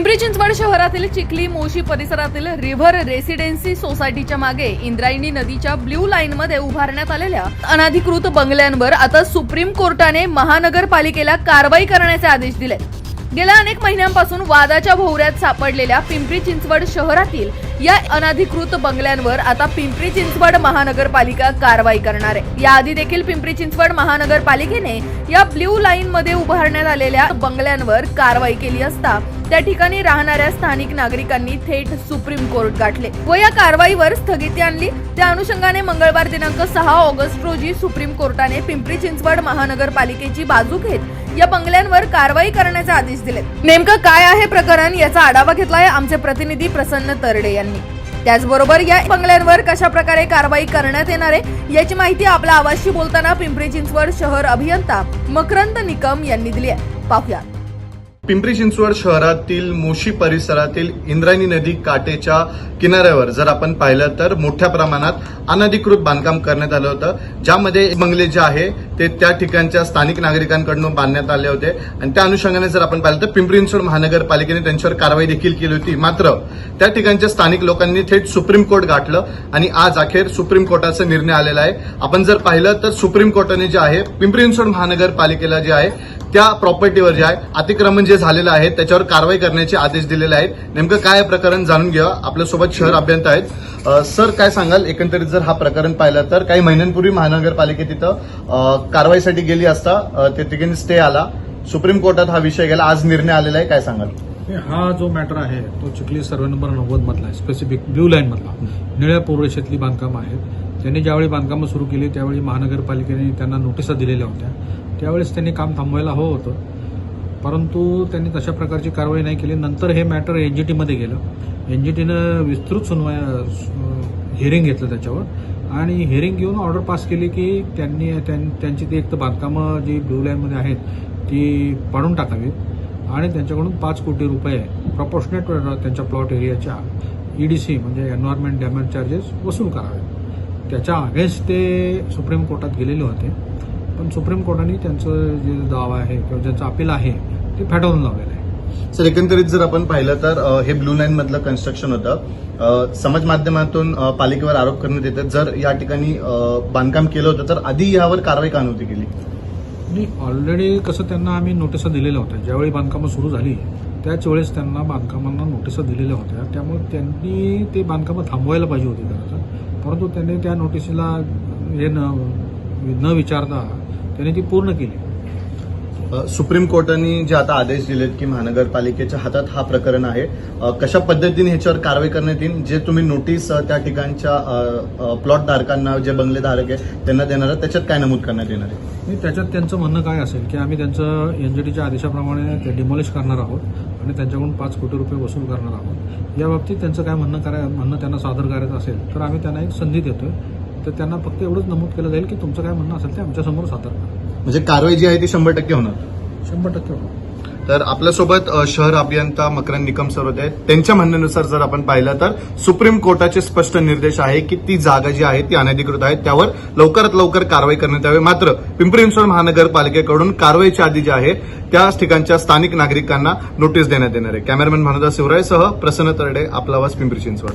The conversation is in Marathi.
पिंपरी चिंचवड शहरातील चिखली मोशी परिसरातील रिव्हर रेसिडेन्सी सोसायटीच्या मागे इंद्रायणी नदीच्या ब्ल्यू लाईनमध्ये उभारण्यात आलेल्या अनधिकृत बंगल्यांवर आता सुप्रीम कोर्टाने महानगरपालिकेला कारवाई करण्याचे आदेश दिले गेल्या अनेक महिन्यांपासून वादाच्या भोवऱ्यात सापडलेल्या पिंपरी चिंचवड शहरातील या अनाधिकृत बंगल्यांवर आता पिंपरी चिंचवड महानगरपालिका कारवाई करणार आहे. याआधी देखील पिंपरी चिंचवड महानगरपालिकेने या ब्ल्यू लाईन मध्ये उभारण्यात आलेल्या बंगल्यांवर कारवाई केली असता त्या ठिकाणी राहणाऱ्या स्थानिक नागरिकांनी थेट सुप्रीम कोर्ट गाठले. व या कारवाईवर स्थगिती आणली. त्या अनुषंगाने मंगळवार दिनांक सहा ऑगस्ट रोजी सुप्रीम कोर्टाने पिंपरी चिंचवड महानगरपालिकेची बाजू घेत या बंगल्यांवर कारवाई करण्याचे आदेश दिले नेमकं काय आहे प्रकरण याचा आढावा घेतलाय आमचे प्रतिनिधी प्रसन्न तरडे यांनी. त्याचबरोबर या बंगल्यांवर कशा प्रकारे कारवाई करण्यात येणार आहे याची माहिती आपल्या आवाजशी बोलताना पिंपरी चिंचवड शहर अभियंता मकरंद निकम यांनी दिली आहे. पाहूया. पिंपरी चिंचवड शहरातील मोशी परिसरातील इंद्रायणी नदी काठेच्या किनाऱ्यावर जर आपण पाहिलं तर मोठ्या प्रमाणात अनधिकृत बांधकाम करण्यात आलं होतं. ज्यामध्ये बंगले जे आहे ते त्या ठिकाणच्या स्थानिक नागरिकांकडून बांधण्यात आले होते. आणि त्या अनुषंगाने जर आपण पाहिलं तर पिंपरी चिंचवड महानगरपालिकेने त्यांच्यावर कारवाई देखील केली होती. मात्र त्या ठिकाणच्या स्थानिक लोकांनी थेट सुप्रीम कोर्ट गाठलं आणि आज अखेर सुप्रीम कोर्टाचा निर्णय आलेला आहे. आपण जर पाहिलं तर सुप्रीम कोर्टाने जे आहे पिंपरी चिंचवड महानगरपालिकेला जे आहे त्या प्रॉपर्टीवर जे आहे अतिक्रमण जे झालेलं आहे त्याच्यावर कारवाई करण्याचे आदेश दिलेले आहेत. नेमकं काय प्रकरण जाणून घ्या. आपल्यासोबत शहर अभियंता आहेत. सर काय सांगाल? एकंदरीत जर हा प्रकरण पाहिलं तर काही महिन्यांपूर्वी महानगरपालिकेत तिथं कारवाईसाठी गेली असता ते ठिकाणी स्टे आला. सुप्रीम कोर्टात हा विषय गेला. आज निर्णय आलेला आहे. काय सांगाल? हे जो मॅटर आहे तो चिखली सर्वे नंबर नव्वद मधला आहे. स्पेसिफिक ब्ल्यू लाईन मधला. निळ्या पूर्वेशातली बांधकामं आहेत. त्यांनी ज्यावेळी बांधकामं सुरू केली त्यावेळी महानगरपालिकेने त्यांना नोटिसा दिलेल्या होत्या. त्यावेळेस त्यांनी काम थांबवायला हवं होतं. परंतु त्यांनी तशा प्रकारची कारवाई नाही केली. नंतर हे मॅटर एनजीटीमध्ये गेलं. एनजीटीनं विस्तृत सुनवाय हिअरिंग घेतलं त्याच्यावर. आणि हिअरिंग घेऊन ऑर्डर पास केली की त्यांनी त्यां- त्यांची ती एक तर बांधकामं जी ब्ल्यू लाईनमध्ये आहेत ती पाडून टाकावीत. आणि त्यांच्याकडून पाच कोटी रुपये प्रपोर्शनेट त्यांच्या प्लॉट एरियाच्या ईडीसी म्हणजे एन्व्हायरमेंट डॅमेज चार्जेस वसूल करावे. त्याच्या अगेन्स्ट ते सुप्रीम कोर्टात गेलेले होते. पण सुप्रीम कोर्टाने त्यांचं जे दावा आहे किंवा ज्यांचं अपील आहे ते फेटाळून लावलेलं आहे. सर एकंदरीत जर आपण पाहिलं तर हे ब्लू लाईन मधलं कन्स्ट्रक्शन होतं. समाज माध्यमातून पालिकेवर आरोप करण्यात येतात. जर या ठिकाणी बांधकाम केलं होतं तर आधी यावर कारवाई का नव्हती केली? आणि ऑलरेडी कसं त्यांना आम्ही नोटिसा दिलेल्या होत्या. ज्यावेळी बांधकामं सुरू झाली त्याच वेळेस त्यांना बांधकामांना नोटिसा दिलेल्या होत्या. त्यामुळे त्यांनी ते बांधकामं थांबवायला पाहिजे होती तर परंतु त्यांनी त्या नोटीसला हे न न विचारता त्यांनी ती पूर्ण केली. सुप्रीम कोर्टाने जे आता आदेश दिलेत की महानगरपालिकेच्या हातात हा प्रकरण आहे. कशा पद्धतीने ह्याच्यावर कारवाई करण्यात येईल? जे तुम्ही नोटीस त्या ठिकाणच्या प्लॉट धारकांना जे बंगले धारक आहे त्यांना देणार आहे त्याच्यात काय नमूद करण्यात येणार आहे? आणि त्याच्यात त्यांचं म्हणणं काय असेल की आम्ही त्यांचं एनजीटीच्या आदेशाप्रमाणे ते डिमॉलिश करणार आहोत आणि त्यांच्याकडून पाच कोटी रुपये वसूल करणार आहोत. या बाबतीत त्यांचं काय म्हणणं कराय म्हणणं त्यांना सादर करायचं असेल तर आम्ही त्यांना एक संधी देतोय. तर त्यांना फक्त एवढंच नमूद केलं जाईल की तुमचं काय म्हणणं असेल ते आमच्यासमोर सादर करा. म्हणजे कारवाई जी आहे ती शंभर टक्के होणार. शंभर टक्के होणार. तर आपल्यासोबत शहर अभियंता मकरंद निकम सर होते. त्यांच्या म्हणण्यानुसार जर आपण पाहिलं तर सुप्रीम कोर्टाचे स्पष्ट निर्देश आहे की ती जागा जी आहे ती अनधिकृत आहे. त्यावर लवकरात लवकर कारवाई करण्यात यावी. मात्र पिंपरी चिंचवड महानगरपालिकेकडून कारवाईच्या आधी जे आहे त्याच ठिकाणच्या स्थानिक नागरिकांना नोटीस देण्यात येणार आहे. कॅमेरामॅन मनोदा शिवरायसह प्रसन्न तरडे आपला आवाज पिंपरी चिंचवड.